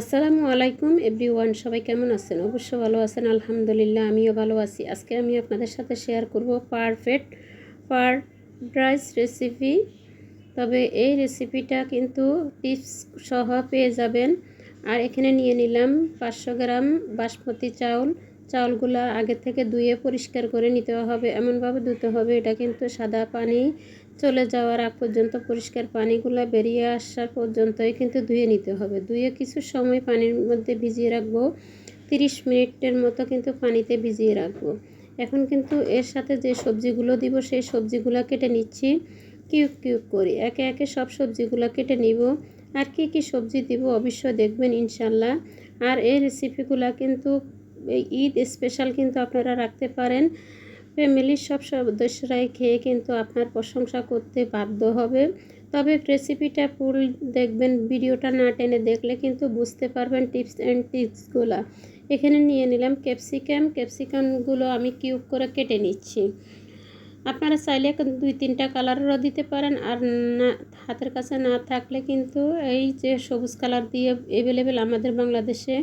আসসালামু আলাইকুম every one সবাই কেমন আছেন? অবশ্য ভালো আছেন, আলহামদুলিল্লাহ, আমিও ভালো আছি। আজকে আমি আপনাদের সাথে শেয়ার করব পারফেক্ট পার রাইস রেসিপি তবে এই রেসিপিটা কিন্তু টিপস সহ পেয়ে যাবেন। আর এখানে নিয়ে নিলাম পাঁচশো গ্রাম বাসমতি চাউল চাউলগুলো আগে থেকে ধুয়ে পরিষ্কার করে নিতে হবে, এমনভাবে ধুতে হবে। এটা কিন্তু সাদা পানি চলে যাওয়ার আগ পর্যন্ত পরিষ্কার পানিগুলো বেরিয়ে আসার পর্যন্তই কিন্তু ধুয়ে নিতে হবে। ধুয়ে কিছু সময় পানির মধ্যে ভিজিয়ে রাখব। তিরিশ মিনিটের মতো কিন্তু পানিতে ভিজিয়ে রাখব। এখন কিন্তু এর সাথে যে সবজিগুলো দিব, সেই সবজিগুলো কেটে নিচ্ছি। কিউব কিউব করি একে একে সব সবজিগুলো কেটে নিব। আর কি কি সবজি দিব অবশ্যই দেখবেন ইনশাল্লাহ। আর এই রেসিপিগুলো কিন্তু ঈদ স্পেশাল কিন্তু আপনারা রাখতে পারেন। ফ্যামিলির সব সদস্যরাই খেয়ে কিন্তু আপনার প্রশংসা করতে বাধ্য হবে। তবে রেসিপিটা ফুল দেখবেন, ভিডিওটা না টেনে দেখলে কিন্তু বুঝতে পারবেন টিপস অ্যান্ড টিপসগুলো এখানে নিয়ে নিলাম ক্যাপসিকাম ক্যাপসিকামগুলো আমি কিউব করে কেটে নিচ্ছি। আপনারা চাইলে দুই তিনটা কালারেরও দিতে পারেন আর না, হাতের কাছে না থাকলে কিন্তু এই যে সবুজ কালার দিয়ে অ্যাভেলেবেল আমাদের বাংলাদেশে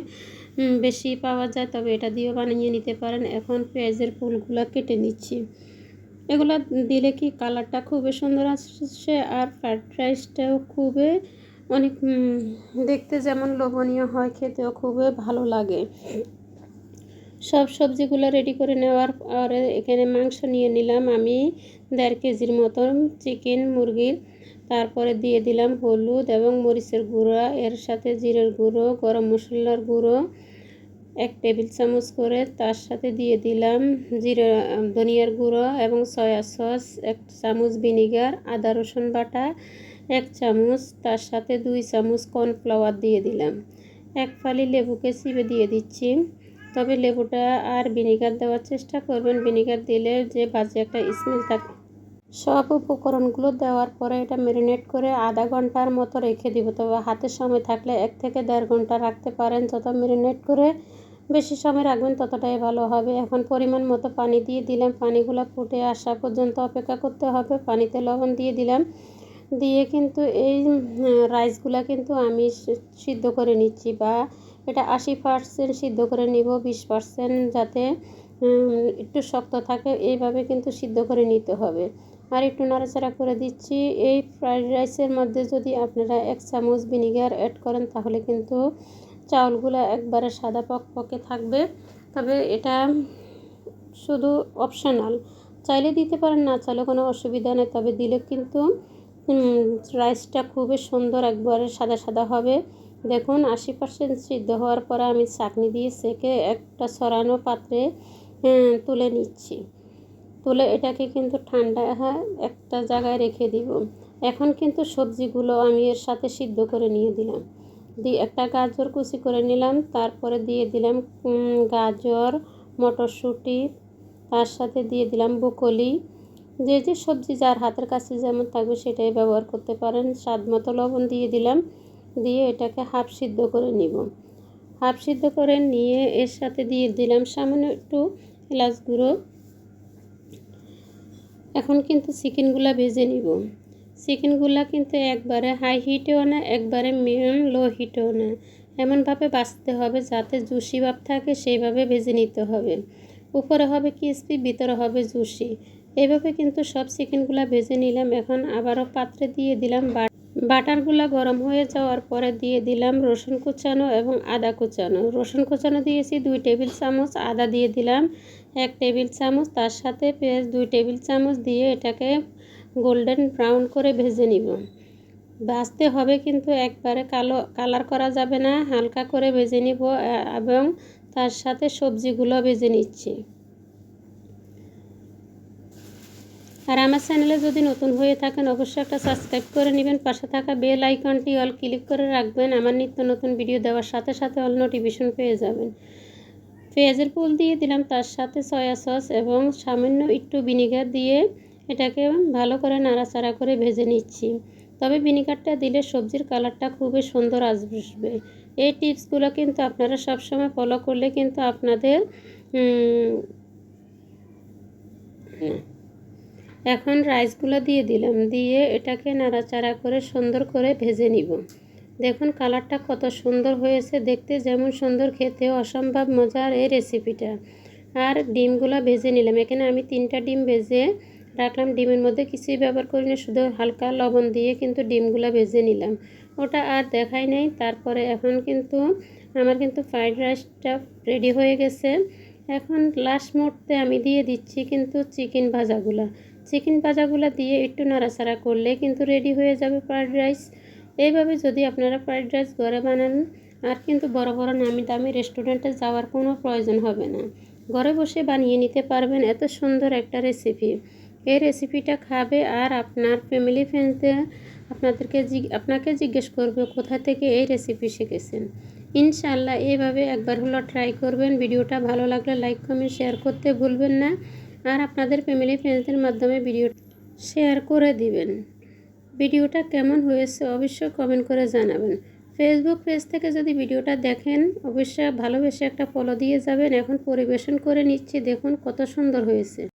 বেশি পাওয়া যায়, তবে এটা দিয়েও বানিয়ে নিতে পারেন। এখন পেঁয়াজের ফুলগুলো কেটে নিচ্ছি। এগুলো দিলে কি কালারটা খুবই সুন্দর আসছে আর ফ্রাইড রাইসটাও খুবই অনেক দেখতে যেমন লোভনীয় হয়, খেতেও খুবই ভালো লাগে। সব সবজিগুলো রেডি করে নেওয়ার পরে এখানে মাংস নিয়ে নিলাম আমি দেড় কেজির মতন চিকেন মুরগির তারপরে দিয়ে দিলাম হলুদ এবং মরিচের গুঁড়ো, এর সাথে জিরের গুঁড়ো, গরম মশলার গুঁড়ো, এক টেবিল চামচ করে। তার সাথে দিয়ে দিলাম জিরে, ধনিয়ার গুঁড়ো এবং সয়া সস, এক চামচ ভিনিগার, আদা রসুন বাটা, এক চামচ। তার সাথে দুই চামচ কর্নফ্লাওয়ার দিয়ে দিলাম। এক ফালি লেবুকে চিপে দিয়ে দিচ্ছি। তবে লেবুটা আর ভিনিগার দেওয়ার চেষ্টা করবেন। ভিনিগার দিলে যে বাজে একটা স্মেল থাকে। সব উপকরণগুলো দেওয়ার পরে এটা ম্যারিনেট করে আধা ঘণ্টার মতো রেখে দিব। তবে হাতের সময় থাকলে এক থেকে দেড় ঘণ্টা রাখতে পারেন। যত ম্যারিনেট করে বেশি সময় রাখবেন, ততটাই ভালো হবে। এখন পরিমাণ মতো পানি দিয়ে দিলাম। পানিগুলো ফুটে আসা পর্যন্ত অপেক্ষা করতে হবে। পানিতে লবণ দিয়ে দিলাম। দিয়ে কিন্তু এই রাইসগুলো কিন্তু আমি সিদ্ধ করে নিচ্ছি বা এটা আশি পার্সেন্ট সিদ্ধ করে নিব, বিশ পার্সেন্ট যাতে একটু শক্ত থাকে, এইভাবে কিন্তু সিদ্ধ করে নিতে হবে। আর একটু নাড়াচাড়া করে দিচ্ছি। এই ফ্রাইড রাইসের মধ্যে যদি আপনারা এক চামচ ভিনিগার অ্যাড করেন, তাহলে কিন্তু চাউলগুলো একবারে সাদা পক পকে থাকবে। তবে এটা শুধু অপশনাল চাইলে দিতে পারেন, না চাইলে কোনো অসুবিধা নেই, তবে দিলে কিন্তু রাইসটা খুবই সুন্দর একবারে সাদা সাদা হবে। দেখুন, আশি পার্সেন্ট সিদ্ধ হওয়ার পরে আমি চাকনি দিয়ে সেকে একটা সরানো পাত্রে তুলে নিচ্ছি। তুলে এটাকে কিন্তু ঠান্ডা হ্যাঁ একটা জায়গায় রেখে দিব। এখন কিন্তু সবজিগুলো আমি এর সাথে সিদ্ধ করে নিয়ে দিলাম। দিয়ে একটা গাজর কুচি করে নিলাম, তারপরে দিয়ে দিলাম গাজর, মটরশুঁটি, তার সাথে দিয়ে দিলাম বকলি যে যে সবজি যার হাতের কাছে যেমন থাকবে সেটাই ব্যবহার করতে পারেন। স্বাদ মতো লবণ দিয়ে দিলাম। দিয়ে এটাকে হাফ সিদ্ধ করে নিব। হাফ সিদ্ধ করে নিয়ে এর সাথে দিয়ে দিলাম সামান্য একটু এলাচ গুঁড়ো। এখন কিন্তু চিকেনগুলো ভেজে নিব। চিকেনগুলো কিন্তু একবারে হাই হিটেও না, একবারে মিডিয়াম লো হিটেও না। এমনভাবে বাঁচতে হবে যাতে জুসি ভাব থাকে, সেইভাবে ভেজে নিতে হবে। উপরে হবে ক্রিসপি ভিতরে হবে জুসি। এভাবে কিন্তু সব চিকেনগুলো ভেজে নিলাম। এখন আবারও পাত্রে দিয়ে দিলাম বাটারগুলো গরম হয়ে যাওয়ার পরে দিয়ে দিলাম রসুন কুচানো এবং আদা কুচানো। রসুন কুচানো দিয়েছি দুই টেবিল চামচ, আদা দিয়ে দিলাম এক টেবিল চামচ, তার সাথে পেঁয়াজ দুই টেবিল চামচ দিয়ে এটাকে গোল্ডেন ব্রাউন করে ভেজে নিব। ভাজতে হবে কিন্তু একবারে কালো, কালার করা যাবে না, হালকা করে ভেজে নিব এবং তার সাথে সবজিগুলো ভেজে নিচ্ছি। আর আমার চ্যানেলে যদি নতুন হয়ে থাকেন, অবশ্যই একটা সাবস্ক্রাইব করে নেবেন। পাশে থাকা বেল আইকনটি অল ক্লিক করে রাখবেন। আমার নিত্য নতুন ভিডিও দেওয়ার সাথে সাথে অল নোটিফিকেশন পেয়ে যাবেন। পেঁয়াজের ফুল দিয়ে দিলাম, তার সাথে সয়া সস এবং সামান্য একটু ভিনিগার দিয়ে এটাকে ভালো করে নাড়াচাড়া করে ভেজে নিচ্ছি। তবে ভিনিগারটা দিলে সবজির কালারটা খুবই সুন্দর আসবে। এই টিপসগুলো কিন্তু আপনারা সবসময় ফলো করলে কিন্তু আপনাদের এখন রাইসগুলো দিয়ে দিলাম। দিয়ে এটাকে নাড়াচাড়া করে সুন্দর করে ভেজে নিব। দেখুন কালারটা কত সুন্দর হয়েছে। দেখতে যেমন সুন্দর খেতে অসম্ভব মজার এই রেসিপিটা। আর ডিমগুলো ভেজে নিলাম। এখানে আমি তিনটা ডিম ভেজে রাখলাম। ডিমের মধ্যে কিছুই ব্যবহার করিনি, শুধু হালকা লবণ দিয়ে কিন্তু ডিমগুলো ভেজে নিলাম। ওটা আর দেখাই নাই। তারপরে এখন কিন্তু আমার কিন্তু ফ্রাইড রাইসটা রেডি হয়ে গেছে। এখন লাস্ট মুহূর্তে আমি দিয়ে দিচ্ছি কিন্তু চিকেন ভাজাগুলা। চিকেন ভাজাগুলো দিয়ে একটু নাড়াচাড়া করলে কিন্তু রেডি হয়ে যাবে ফ্রায়েড রাইস এইভাবে যদি আপনারা ফ্রায়েড রাইস ঘরে বানান, আর কিন্তু বড় বড় নামি দামি রেস্টুরেন্টে যাওয়ার কোনো প্রয়োজন হবে না। ঘরে বসে বানিয়ে নিতে পারবেন এত সুন্দর একটা রেসিপি এই রেসিপিটা খাবে আর আপনার ফ্যামিলি ফ্রেন্ডদের আপনাদেরকে আপনাকে জিজ্ঞেস করবে কোথা থেকে এই রেসিপি শিখেছেন। ইনশাল্লাহ এইভাবে একবার হলো ট্রাই করবেন। ভিডিওটা ভালো লাগলে লাইক কমেন্ট শেয়ার করতে ভুলবেন না। আর আপনাদের ফ্যামিলি ফ্রেন্ডসদের মাধ্যমে ভিডিও শেয়ার করে দিবেন। ভিডিওটা কেমন হয়েছে অবশ্যই কমেন্ট করে জানাবেন। ফেসবুক পেজ থেকে যদি ভিডিওটা দেখেন, অবশ্যই ভালোবেসে একটা ফলো দিয়ে যাবেন। এখন পরিবেশন করে নিচ্ছি, দেখুন কত সুন্দর হয়েছে।